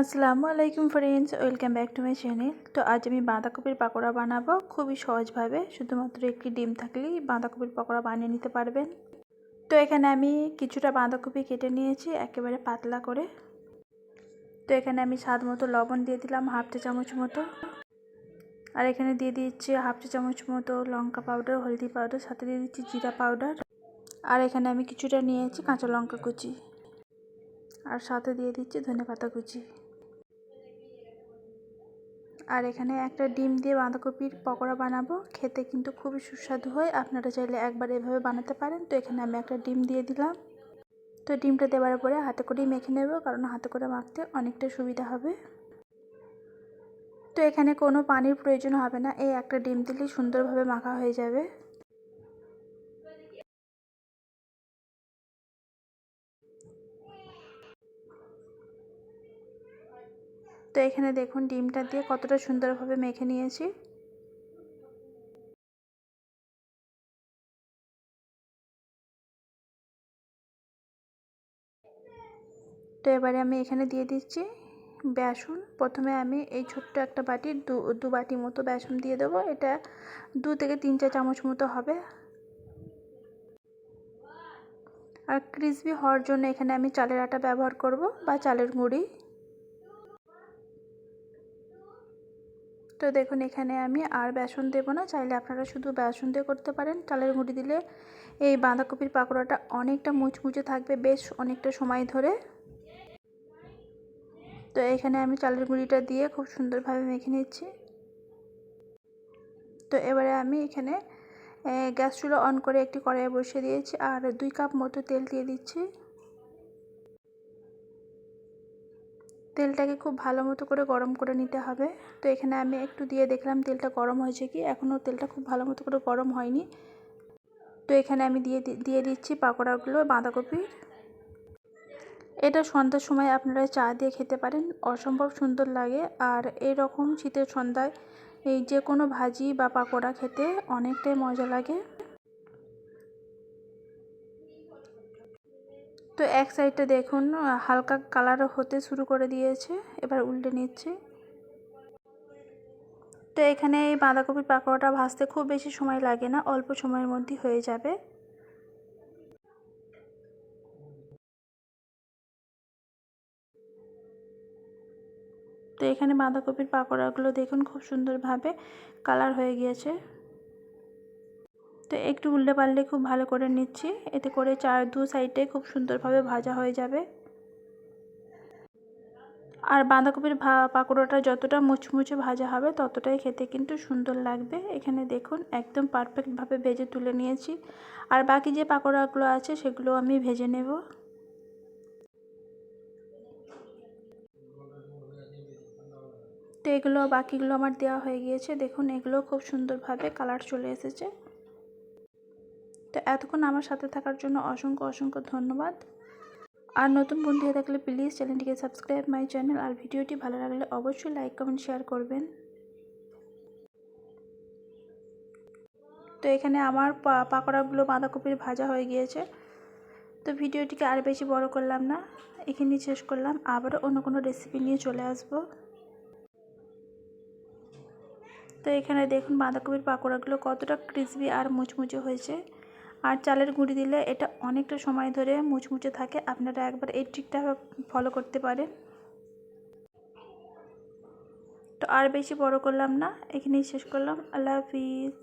আসসালামু আলাইকুম friends welcome back to my channel তো আজ আমি বাঁধাকপির পাকোড়া বানাবো। খুবই সহজভাবে, শুধুমাত্র একটি ডিম থাকলেই বাঁধাকপির পাকোড়া বানিয়ে নিতে পারবেন। তো এখানে আমি কিছুটা বাঁধাকপি কেটে নিয়েছি, একেবারে পাতলা করে। তো এখানে আমি স্বাদ মতো লবণ দিয়ে দিলাম, হাফ চা চামচ মতো। আর এখানে দিয়ে দিচ্ছি হাফ চা চামচ মতো লঙ্কা পাউডার হলদি পাউডার সাথে দিয়ে দিচ্ছি জিরা পাউডার আর এখানে আমি কিছুটা নিয়েছি কাঁচা লঙ্কা কুচি। আর সাথে দিয়ে দিচ্ছি ধনে পাতা কুচি। আর এখানে একটা ডিম দিয়ে বাঁধাকপির পকোড়া বানাবো। খেতে কিন্তু খুবই সুস্বাদু হয়। আপনারা চাইলে একবার এভাবে বানাতে পারেন। তো এখানে আমি একটা ডিম দিয়ে দিলাম। তো ডিমটা দেওয়ার পরে হাতে করেই মেখে নেব, কারণ হাতে করে মাখতে অনেকটা সুবিধা হবে। তো এখানে কোনো পানির প্রয়োজন হবে না। এই একটা ডিম দিলেই সুন্দরভাবে মাখা হয়ে যাবে। তো এখানে দেখুন ডিমটা দিয়ে কতটা সুন্দরভাবে মেখে নিয়েছি। তো এবারে আমি এখানে দিয়ে দিচ্ছি বেসন। প্রথমে আমি এই ছোট্ট একটা বাটি, দু দু বাটি মতো বেসন দিয়ে দেবো। এটা দু থেকে তিন চা চামচ মতো হবে। আর ক্রিসপি হওয়ার জন্য এখানে আমি চালের আটা ব্যবহার করব বা চালের গুঁড়ি। তো দেখুন, এখানে আমি আর বেসন দেবো না। চাইলে আপনারা শুধু বেসন দিয়ে করতে পারেন। চালের গুঁড়ি দিলে এই বাঁধাকপির পাকোড়াটা অনেকটা মুচমুচে থাকবে বেশ অনেকটা সময় ধরে। তো এখানে আমি চালের গুঁড়িটা দিয়ে খুব সুন্দরভাবে মেখে নিচ্ছি। তো এবারে আমি এখানে গ্যাস চুলো অন করে একটি কড়াইয়ে বসিয়ে দিয়েছি আর দুই কাপ মতো তেল দিয়ে দিচ্ছি। তেলটাকে খুব ভালো মতো করে গরম করে নিতে হবে। তো এখানে আমি একটু দিয়ে দেখলাম তেলটা গরম হয়েছে কি? এখনও তেলটা খুব ভালো মতো করে গরম হয়নি। তো এখানে আমি দিয়ে দিয়ে দিচ্ছি পাকোড়াগুলো বাঁধাকপির এটা সন্ধ্যার সময় আপনারা চা দিয়ে খেতে পারেন, অসম্ভব সুন্দর লাগে। আর এরকম শীতের সন্ধ্যায় এই যে কোনো ভাজি বা পাকোড়া খেতে অনেকটাই মজা লাগে। তো এক সাইডটা দেখুন হালকা কালার হতে শুরু করে দিয়েছে, এবার উল্টে নিচ্ছে। তো এখানে এই বাঁধাকপির পাকোড়াটা ভাজতে খুব বেশি সময় লাগে না, অল্প সময়ের মধ্যেই হয়ে যাবে। তো এখানে বাঁধাকপির পাকোড়াগুলো দেখুন খুব সুন্দরভাবে কালার হয়ে গিয়েছে। তো একটু উল্টে পারলে খুব ভালো করে নিচ্ছি। এতে করে চার, দু সাইডে খুব সুন্দরভাবে ভাজা হয়ে যাবে। আর বাঁধাকপির ভা, পাকোড়াটা যতটা মুচমুচে ভাজা হবে ততটাই খেতে কিন্তু সুন্দর লাগবে। এখানে দেখুন একদম পারফেক্টভাবে ভেজে তুলে নিয়েছি। আর বাকি যে পাকোড়াগুলো আছে সেগুলো আমি ভেজে নেব। তো এগুলো, বাকিগুলো আমার দেওয়া হয়ে গিয়েছে। দেখুন এগুলো খুব সুন্দরভাবে কালার চলে এসেছে। তো এতক্ষণ আমার সাথে থাকার জন্য অসংখ্য অসংখ্য ধন্যবাদ। আর নতুন বন্ধু হয়ে থাকলে প্লিজ চ্যানেলটিকে সাবস্ক্রাইব মাই চ্যানেল আর ভিডিওটি ভালো লাগলে অবশ্যই লাইক কমেন্ট শেয়ার করবেন। তো এখানে আমার পাকোড়াগুলো বাঁধাকপির ভাজা হয়ে গিয়েছে। তো ভিডিওটিকে আর বেশি বড় করলাম না, এখানেই শেষ করলাম। আবারও অন্য কোনো রেসিপি নিয়ে চলে আসব। তো এখানে দেখুন বাঁধাকপির পাকোড়াগুলো কতটা ক্রিসপি আর মুচমুচে হয়েছে। আর চালের গুঁড়ি দিলে এটা অনেকটা সময় ধরে মুচমুচে থাকে। আপনারা একবার এই ট্রিকটা ফলো করতে পারেন। তো আর বেশি বড় করলাম না, এখানেই শেষ করলাম। আল্লাহ হাফিজ।